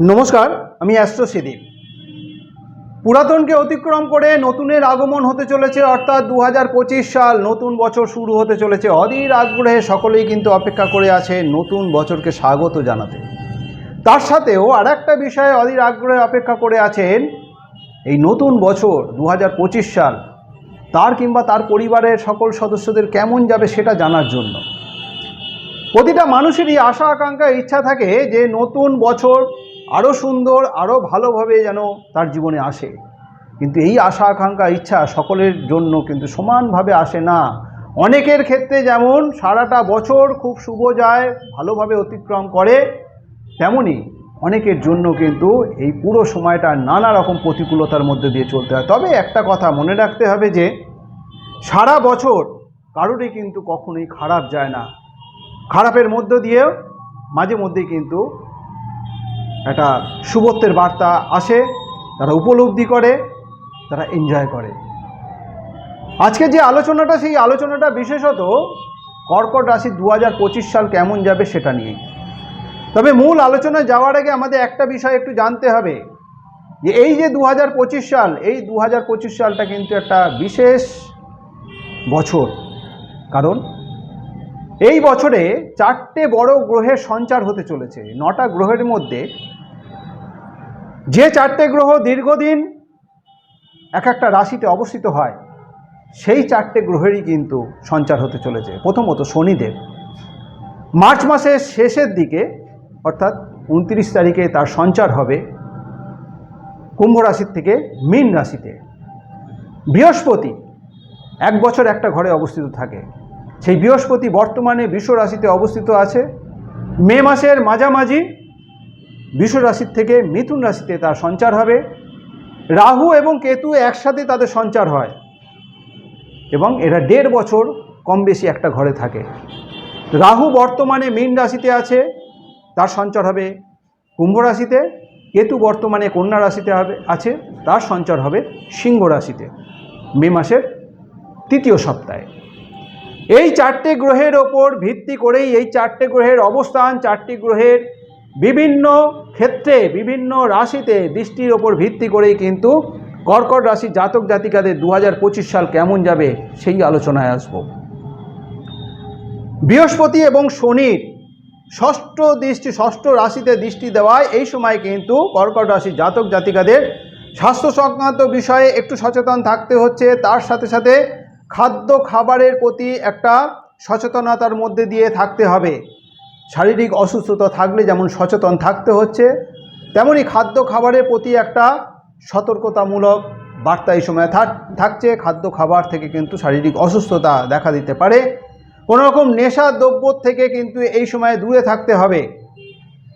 নমস্কার, আমি অ্যাস্ট্রো সিদীপ পুরাতনকে অতিক্রম করে নতুনের আগমন হতে চলেছে, অর্থাৎ দু হাজার পঁচিশ সাল নতুন বছর শুরু হতে চলেছে। অধীর আগ্রহে সকলেই কিন্তু অপেক্ষা করে আছে নতুন বছরকে স্বাগত জানাতে। তার সাথেও আর একটা বিষয়ে অধীর আগ্রহে অপেক্ষা করে আছেন এই নতুন বছর দু হাজার পঁচিশ সাল। তার কিংবা তার পরিবারের সকল সদস্যদের কেমন যাবে সেটা জানার জন্য। প্রতিটা মানুষেরই আশা আকাঙ্ক্ষা ইচ্ছা থাকে যে নতুন বছর আরও সুন্দর আরও ভালোভাবে যেন তার জীবনে আসে। কিন্তু এই আশা, আকাঙ্ক্ষা, ইচ্ছা সকলের জন্য কিন্তু সমানভাবে আসে না। অনেকের ক্ষেত্রে যেমন সারাটা বছর খুব শুভ যায়, ভালোভাবে অতিক্রম করে, তেমনি অনেকের জন্য কিন্তু এই পুরো সময়টা নানা রকম প্রতিকূলতার মধ্যে দিয়ে চলতে হয়। তবে একটা কথা মনে রাখতে হবে যে, সারা বছর কারোরই কিন্তু কখনোই খারাপ যায় না। খারাপের মধ্য দিয়েও মাঝে মধ্যেই কিন্তু একটা শুভত্বের বার্তা আসে, তারা উপলব্ধি করে, তারা এনজয় করে। আজকে যে আলোচনাটা, সেই আলোচনাটা বিশেষত কর্কট রাশি দু হাজার পঁচিশ সাল কেমন যাবে সেটা নিয়ে। তবে মূল আলোচনা যাওয়ার আগে আমাদের একটা বিষয় একটু জানতে হবে, যে এই যে দু হাজার পঁচিশ সাল, এই দু হাজার পঁচিশ সালটা কিন্তু একটা বিশেষ বছর। কারণ এই বছরে চারটে বড় গ্রহের সঞ্চার হতে চলেছে। নটা গ্রহের মধ্যে যে চারটে গ্রহ দীর্ঘদিন এক একটা রাশিতে অবস্থিত হয়, সেই চারটে গ্রহেরই কিন্তু সঞ্চার হতে চলেছে। প্রথমত শনিদেব। মার্চ মাসের শেষের দিকে, অর্থাৎ উনত্রিশ তারিখে তার সঞ্চার হবে কুম্ভ রাশির থেকে মীন রাশিতে। বৃহস্পতি এক বছর একটা ঘরে অবস্থিত থাকে। সেই বৃহস্পতি বর্তমানে রাশিতে অবস্থিত আছে। মে মাসের মাঝামাঝি রাশির থেকে মিথুন রাশিতে তার সঞ্চার হবে। রাহু এবং কেতু একসাথে তাদের সঞ্চার হয় এবং এরা দেড় বছর কম বেশি একটা ঘরে থাকে। রাহু বর্তমানে মীন রাশিতে আছে, তার সঞ্চার হবে কুম্ভ রাশিতে। কেতু বর্তমানে কন্যা রাশিতে হবে, আছে, তার সঞ্চার হবে সিংহ রাশিতে মে মাসের তৃতীয় সপ্তাহে। এই চারটে গ্রহের ওপর ভিত্তি করেই এই চারটে গ্রহের অবস্থান, চারটি গ্রহের বিভিন্ন ক্ষেত্রে, বিভিন্ন রাশিতে দৃষ্টির ওপর ভিত্তি করেই কিন্তু কর্কট রাশি জাতক জাতিকাদের দু হাজার পঁচিশ সাল কেমন যাবে সেই আলোচনায় আসব। বৃহস্পতি এবং শনির ষষ্ঠ দৃষ্টি, ষষ্ঠ রাশিতে দৃষ্টি দেওয়ায় এই সময় কিন্তু কর্কট রাশি জাতক জাতিকাদের স্বাস্থ্য সংক্রান্ত বিষয়ে একটু সচেতন থাকতে হচ্ছে। তার সাথে সাথে খাদ্য খাবারের প্রতি একটা সচেতনতার মধ্যে দিয়ে থাকতে হবে। শারীরিক অসুস্থতা থাকলে যেমন সচেতন থাকতে হচ্ছে, তেমনি খাদ্য খাবারের প্রতি একটা সতর্কতামূলক বার্তা এই সময় থাক- থাকছে। খাদ্য খাবার থেকে কিন্তু শারীরিক অসুস্থতা দেখা দিতে পারে। কোনো রকম নেশা দ্রব্য থেকে কিন্তু এই সময় দূরে থাকতে হবে।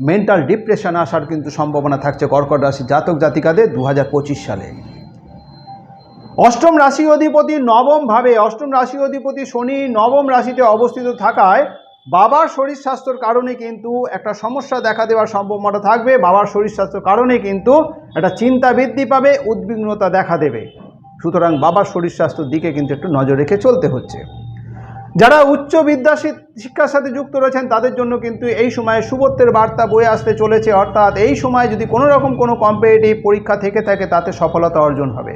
মেন্টাল ডিপ্রেশন আসার কিন্তু সম্ভাবনা থাকছে কর্কট রাশি জাতক জাতিকাদের দু হাজার পঁচিশ সালে। অষ্টম রাশি অধিপতি নবম ভাবে, অষ্টম রাশি অধিপতি শনি নবম রাশিতে অবস্থিত থাকায় বাবার শরীর স্বাস্থ্যর কারণে কিন্তু একটা সমস্যা দেখা দেওয়ার সম্ভাবনা থাকবে। বাবার শরীর স্বাস্থ্যর কারণে কিন্তু একটা চিন্তা বৃদ্ধি পাবে, উদ্বিগ্নতা দেখা দেবে। সুতরাং বাবার শরীর স্বাস্থ্যের দিকে কিন্তু একটু নজর রেখে চলতে হচ্ছে। যারা উচ্চ বিদ্যা শিক্ষার সাথে যুক্ত রয়েছেন, তাদের জন্য কিন্তু এই সময়ে শুভত্বের বার্তা বয়ে আসতে চলেছে। অর্থাৎ এই সময় যদি কোনো রকম কোনো কম্পিটিটিভ পরীক্ষা থেকে থাকে, তাতে সফলতা অর্জন হবে।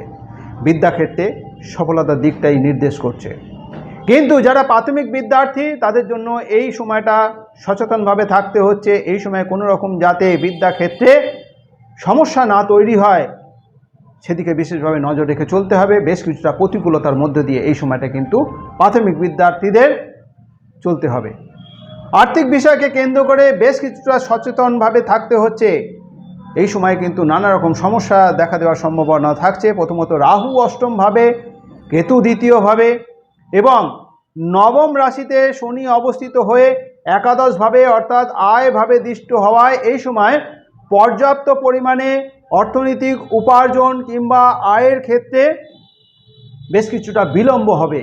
বিদ্যাক্ষেত্রে সফলতার দিকটাই নির্দেশ করছে। কিন্তু যারা প্রাথমিক বিদ্যার্থী, তাদের জন্য এই সময়টা সচেতনভাবে থাকতে হচ্ছে। এই সময় কোনো রকম যাতে বিদ্যাক্ষেত্রে সমস্যা না তৈরি হয়, সেদিকে বিশেষভাবে নজর রেখে চলতে হবে। বেশ কিছুটা প্রতিকূলতার মধ্যে দিয়ে এই সময়টা কিন্তু প্রাথমিক বিদ্যার্থীদের চলতে হবে। আর্থিক বিষয়কে কেন্দ্র করে বেশ কিছুটা সচেতনভাবে থাকতে হচ্ছে। এই সময় কিন্তু নানা রকম সমস্যা দেখা দেওয়ার সম্ভাবনা থাকছে। প্রথমত রাহু অষ্টমভাবে, কেতু দ্বিতীয়ভাবে এবং নবম রাশিতে শনি অবস্থিত হয়ে একাদশভাবে অর্থাৎ আয়ভাবে দৃষ্ট হওয়ায় এই সময় পর্যাপ্ত পরিমাণে অর্থনৈতিক উপার্জন কিংবা আয়ের ক্ষেত্রে বেশ কিছুটা বিলম্ব হবে।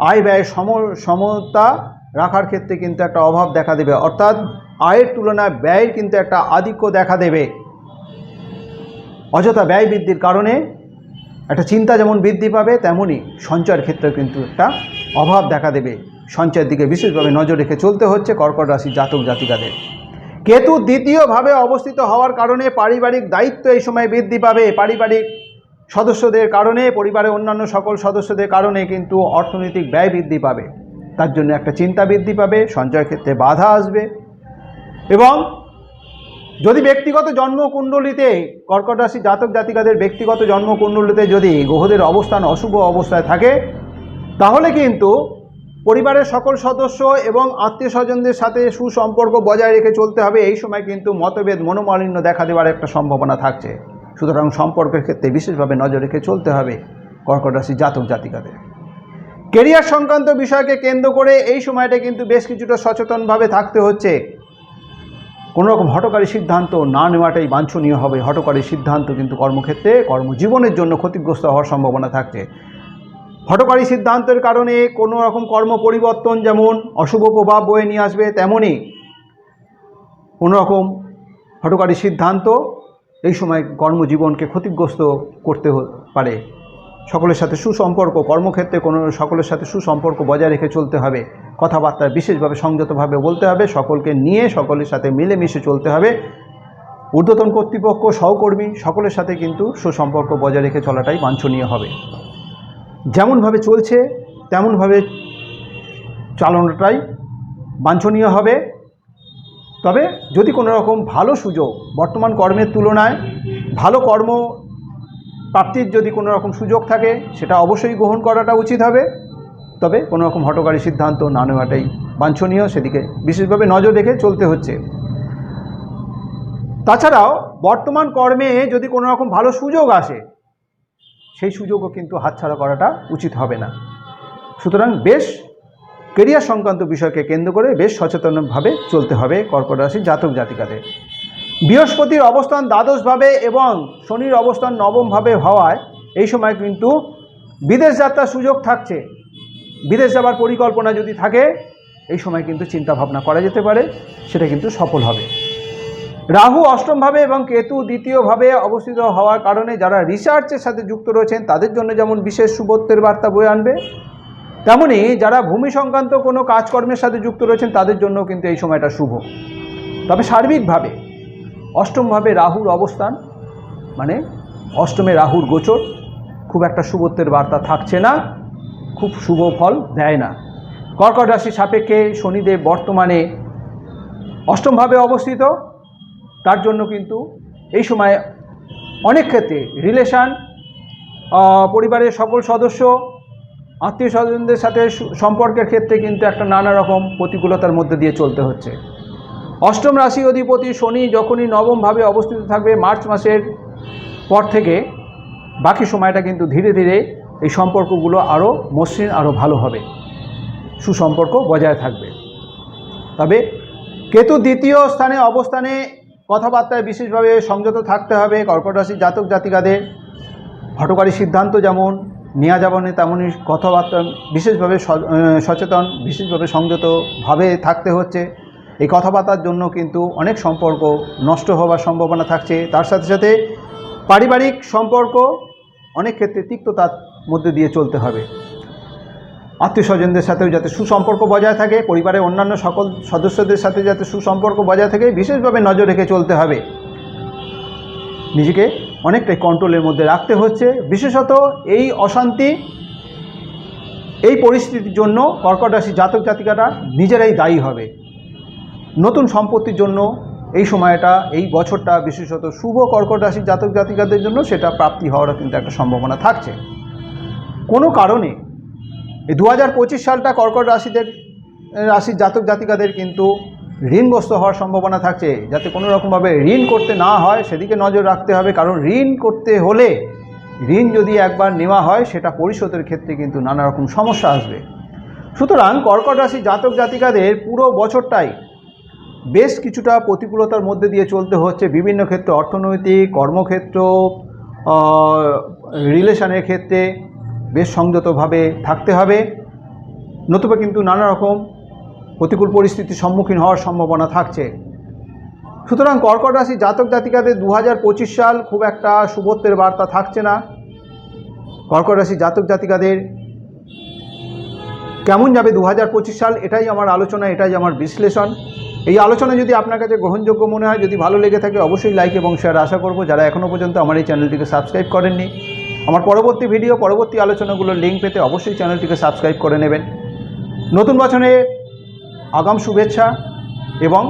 আয় ব্যয় সম, সমতা রাখার ক্ষেত্রে কিন্তু একটা অভাব দেখা দেবে। অর্থাৎ আয়ের তুলনায় ব্যয়ের কিন্তু একটা আধিক্য দেখা দেবে। অযথা ব্যয় বৃদ্ধির কারণে একটা চিন্তা যেমন বৃদ্ধি পাবে তেমনই সঞ্চয়ের ক্ষেত্রে কিন্তু একটা অভাব দেখা দেবে। সঞ্চয়ের দিকে বিশেষভাবে নজর রেখে চলতে হচ্ছে কর্কট রাশি জাতক জাতিকাদের। কেতু দ্বিতীয়ভাবে অবস্থিত হওয়ার কারণে পারিবারিক দায়িত্ব এই সময় বৃদ্ধি পাবে। পারিবারিক সদস্যদের কারণে, পরিবারের অন্যান্য সকল সদস্যদের কারণে কিন্তু অর্থনৈতিক ব্যয় বৃদ্ধি পাবে। তার জন্য একটা চিন্তা বৃদ্ধি পাবে সঞ্চয় ক্ষেত্রে বাধা আসবে। এবং যদি ব্যক্তিগত জন্মকুণ্ডলিতে কর্কট রাশি জাতক জাতিকাদের ব্যক্তিগত জন্মকুণ্ডলিতে যদি গ্রহদের অবস্থান অশুভ অবস্থায় থাকে, তাহলে কিন্তু পরিবারের সকল সদস্য এবং আত্মীয় স্বজনদের সাথে সুসম্পর্ক বজায় রেখে চলতে হবে। এই সময় কিন্তু মতভেদ, মনোমালিন্য দেখা দেওয়ার একটা সম্ভাবনা থাকছে। সুতরাং সম্পর্কের ক্ষেত্রে বিশেষভাবে নজর রেখে চলতে হবে কর্কট রাশি জাতক জাতিকাদের। কেরিয়ার সংক্রান্ত বিষয়কে কেন্দ্র করে এই সময়টা কিন্তু বেশ কিছুটা সচেতনভাবে থাকতে হচ্ছে। কোনো রকম হটকারী সিদ্ধান্ত না নেওয়াটাই বাঞ্ছনীয় হবে। হটকারী সিদ্ধান্ত কিন্তু কর্মক্ষেত্রে কর্মজীবনের জন্য ক্ষতিগ্রস্ত হওয়ার সম্ভাবনা থাকছে। হটকারী সিদ্ধান্তের কারণে কোনো রকম কর্ম পরিবর্তন যেমন অশুভ প্রভাব বয়ে নিয়ে আসবে তেমনই কোনো রকম হটকারী সিদ্ধান্ত এই সময় কর্মজীবনকে ক্ষতিগ্রস্ত করতে পারে। সকলের সাথে সুসম্পর্ক, কর্মক্ষেত্রে কোনো সকলের সাথে সুসম্পর্ক বজায় রেখে চলতে হবে। কথাবার্তা বিশেষভাবে সংযতভাবে বলতে হবে, সকলকে নিয়ে সকলের সাথে মিলেমিশে চলতে হবে। ঊর্ধ্বতন কর্তৃপক্ষ, সহকর্মী, সকলের সাথে কিন্তু সুসম্পর্ক বজায় রেখে চলাটাই বাঞ্ছনীয় হবে। যেমনভাবে চলছে, তেমনভাবে চালানোটাই বাঞ্ছনীয় হবে। তবে যদি কোনো রকম ভালো সুযোগ বর্তমান কর্মের তুলনায়, ভালো কর্ম প্রাপ্তির যদি কোনো রকম সুযোগ থাকে, সেটা অবশ্যই গ্রহণ করাটা উচিত হবে। তবে কোনো রকম হটকারী সিদ্ধান্ত না নেওয়াটাই বাঞ্ছনীয়। সেদিকে বিশেষভাবে নজর রেখে চলতে হচ্ছে। তাছাড়াও বর্তমান কর্মে যদি কোনো রকম ভালো সুযোগ আসে, সেই সুযোগও কিন্তু হাতছাড়া করাটা উচিত হবে না। সুতরাং বেশ কেরিয়ার সংক্রান্ত বিষয়কে কেন্দ্র করে বেশ সচেতনভাবে চলতে হবে কর্কট রাশির জাতক জাতিকাদের। বৃহস্পতির অবস্থান দ্বাদশভাবে এবং শনির অবস্থান নবমভাবে হওয়ায় এই সময় কিন্তু বিদেশ যাত্রার সুযোগ থাকছে। বিদেশ যাওয়ার পরিকল্পনা যদি থাকে, এই সময় কিন্তু চিন্তা ভাবনা করা যেতে পারে, সেটা কিন্তু সফল হবে। রাহু অষ্টমভাবে এবং কেতু দ্বিতীয়ভাবে অবস্থিত হওয়ার কারণে যারা রিসার্চের সাথে যুক্ত রয়েছেন, তাদের জন্য যেমন বিশেষ শুভত্বের বার্তা বয়ে আনবে, তেমনি যারা ভূমি সংক্রান্ত কোনো কাজকর্মের সাথে যুক্ত রয়েছেন, তাদের জন্য কিন্তু এই সময়টা শুভ। তবে সার্বিকভাবে অষ্টমভাবে রাহুর অবস্থান মানে অষ্টমে রাহুর গোচর, খুব একটা শুভত্বের বার্তা থাকছে না, খুব শুভ ফল দেয় না। কর্কট রাশি সাপেক্ষে শনিদেব বর্তমানে অষ্টমভাবে অবস্থিত, তার জন্য কিন্তু এই সময় অনেক ক্ষেত্রে রিলেশান পরিবারের সকল সদস্য, আত্মীয় স্বজনদের সাথে সম্পর্কের ক্ষেত্রে কিন্তু একটা নানা রকম প্রতিকূলতার মধ্যে দিয়ে চলতে হচ্ছে। অষ্টম রাশি অধিপতি শনি যখনই নবমভাবে অবস্থিত থাকবে মার্চ মাসের পর থেকে, বাকি সময়টা কিন্তু ধীরে ধীরে এই সম্পর্কগুলো আরও মসৃণ আরও ভালো হবে। সুসম্পর্ক বজায় থাকবে। তবে কেতু দ্বিতীয় স্থানে অবস্থানে কথাবার্তায় বিশেষভাবে সংযত থাকতে হবে। কর্কট রাশির জাতক জাতিকাদের হটকারী সিদ্ধান্ত যেমন নেওয়া যাবে না তেমনই কথাবার্তা বিশেষভাবে সচেতন, বিশেষভাবে সংযতভাবে থাকতে হচ্ছে। এই কথাবার্তার জন্য কিন্তু অনেক সম্পর্ক নষ্ট হওয়ার সম্ভাবনা থাকছে। তার সাথে সাথে পারিবারিক সম্পর্ক অনেক ক্ষেত্রে তিক্ততার মধ্যে দিয়ে চলতে হবে। আত্মীয় স্বজনদের সাথেও যাতে সুসম্পর্ক বজায় থাকে, পরিবারের অন্যান্য সকল সদস্যদের সাথে যাতে সুসম্পর্ক বজায় থাকে, বিশেষভাবে নজর রেখে চলতে হবে। নিজেকে অনেকটাই কন্ট্রোলের মধ্যে রাখতে হচ্ছে। বিশেষত এই অশান্তি, এই পরিস্থিতির জন্য কর্কট রাশি জাতক জাতিকাটা নিজেরাই দায়ী হবে। নতুন সম্পত্তির জন্য এই সময়টা, এই বছরটা বিশেষত শুভ কর্কট রাশির জাতক জাতিকাদের জন্য সেটা প্রাপ্তি হওয়ারও কিন্তু একটা সম্ভাবনা থাকছে। কোনো কারণে এই দু হাজার পঁচিশ সালটা কর্কট রাশিদের, রাশির জাতক জাতিকাদের কিন্তু ঋণগ্রস্ত হওয়ার সম্ভাবনা থাকছে। যাতে কোনো রকমভাবে ঋণ করতে না হয়, সেদিকে নজর রাখতে হবে। কারণ ঋণ করতে হলে ঋণ যদি একবার নেওয়া হয়, সেটা পরিশোধের ক্ষেত্রে কিন্তু নানা রকম সমস্যা আসবে। সুতরাং কর্কট রাশি জাতক জাতিকাদের পুরো বছরটাই বেশ কিছুটা প্রতিকূলতার মধ্যে দিয়ে চলতে হচ্ছে বিভিন্ন ক্ষেত্রে, অর্থনৈতিক, কর্মক্ষেত্র রিলেশনের ক্ষেত্রে বেশ সংযতভাবে থাকতে হবে। নতুবা কিন্তু নানা রকম প্রতিকূল পরিস্থিতির সম্মুখীন হওয়ার সম্ভাবনা থাকছে। সুতরাং কর্কট রাশি জাতক জাতিকাদের দু হাজার পঁচিশ সাল খুব একটা শুভত্বের বার্তা থাকছে না। কর্কট রাশি জাতক জাতিকাদের কেমন যাবে দু হাজার পঁচিশ সাল, এটাই আমার আলোচনা, এটাই আমার বিশ্লেষণ। এই আলোচনা যদি আপনার কাছে গ্রহণযোগ্য মনে হয়, যদি ভালো লেগে থাকে অবশ্যই লাইক এবং শেয়ার আশা করব। যারা এখনও পর্যন্ত আমার এই চ্যানেলটিকে সাবস্ক্রাইব করেননি, আমার পরবর্তী ভিডিও পরবর্তী আলোচনাগুলোর লিঙ্ক পেতে অবশ্যই চ্যানেলটিকে সাবস্ক্রাইব করে নেবেন। নতুন বছরে আগাম শুভেচ্ছা এবং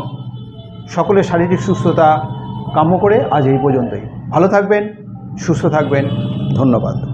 সকলের শারীরিক সুস্থতা কাম্য করে আজ এই পর্যন্তই। ভালো থাকবেন, সুস্থ থাকবেন। ধন্যবাদ।